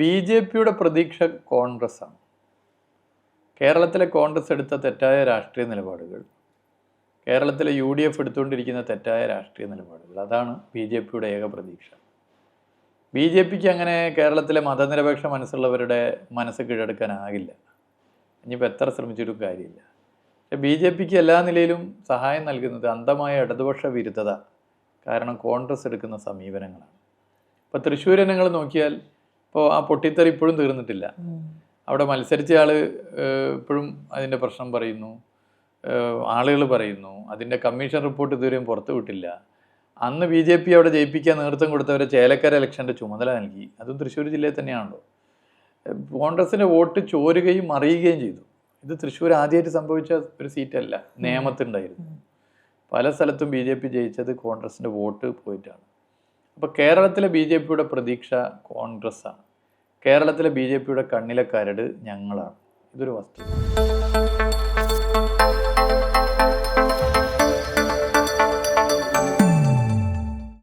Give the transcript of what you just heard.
B J പിയുടെ പ്രതീക്ഷ കോൺഗ്രസ്സാണ്. കേരളത്തിലെ കോൺഗ്രസ് എടുത്ത തെറ്റായ രാഷ്ട്രീയ നിലപാടുകൾ കേരളത്തിലെ യു ഡി എഫ് എടുത്തുകൊണ്ടിരിക്കുന്ന തെറ്റായ രാഷ്ട്രീയ നിലപാടുകൾ അതാണ് ബി ജെ പിയുടെ ഏക പ്രതീക്ഷ. ബി ജെ പിക്ക് അങ്ങനെ കേരളത്തിലെ മതനിരപേക്ഷ മനസ്സുള്ളവരുടെ മനസ്സ് കീഴടക്കാനാകില്ല. ഇനിയിപ്പോൾ എത്ര ശ്രമിച്ചിട്ടും കാര്യമില്ല. പക്ഷേ ബി ജെ പിക്ക് എല്ലാ നിലയിലും സഹായം നൽകുന്നത് അന്ധമായ ഇടതുപക്ഷ വിരുദ്ധത കാരണം കോൺഗ്രസ് എടുക്കുന്ന സമീപനങ്ങളാണ്. ഇപ്പോൾ തൃശ്ശൂർ നിങ്ങൾ നോക്കിയാൽ ഇപ്പോൾ ആ പൊട്ടിത്തെറി ഇപ്പോഴും തീർന്നിട്ടില്ല. അവിടെ മത്സരിച്ച ആൾ ഇപ്പോഴും അതിന്റെ പ്രശ്നം പറയുന്നു. ആളുകൾ പറയുന്നു. അതിന്റെ കമ്മീഷൻ റിപ്പോർട്ട് ഇതുവരെയും പുറത്തു വിട്ടില്ല. അന്ന് ബി ജെ പി അവിടെ ജയിപ്പിക്കാൻ നേതൃത്വം കൊടുത്തവരെ ചേലക്കര ഇലക്ഷന്റെ ചുമതല നൽകി. അതും തൃശ്ശൂർ ജില്ലയിൽ തന്നെയാണല്ലോ. കോൺഗ്രസിന്റെ വോട്ട് ചോരുകയും അറിയുകയും ചെയ്തു. ഇത് തൃശ്ശൂർ ആദ്യമായിട്ട് സംഭവിച്ച ഒരു സീറ്റല്ല. നിയമത്തുണ്ടായിരുന്നു പല സ്ഥലത്തും ബി ജെ പി ജയിച്ചത് കോൺഗ്രസിന്റെ വോട്ട് പോയിട്ടാണ്. അപ്പോൾ കേരളത്തിലെ ബി ജെ പിയുടെ പ്രതീക്ഷ കോൺഗ്രസ്സാണ്. കേരളത്തിലെ ബി ജെ പിയുടെ കണ്ണിലെ കരട് ഞങ്ങളാണ്. ഇതൊരു വസ്തുത.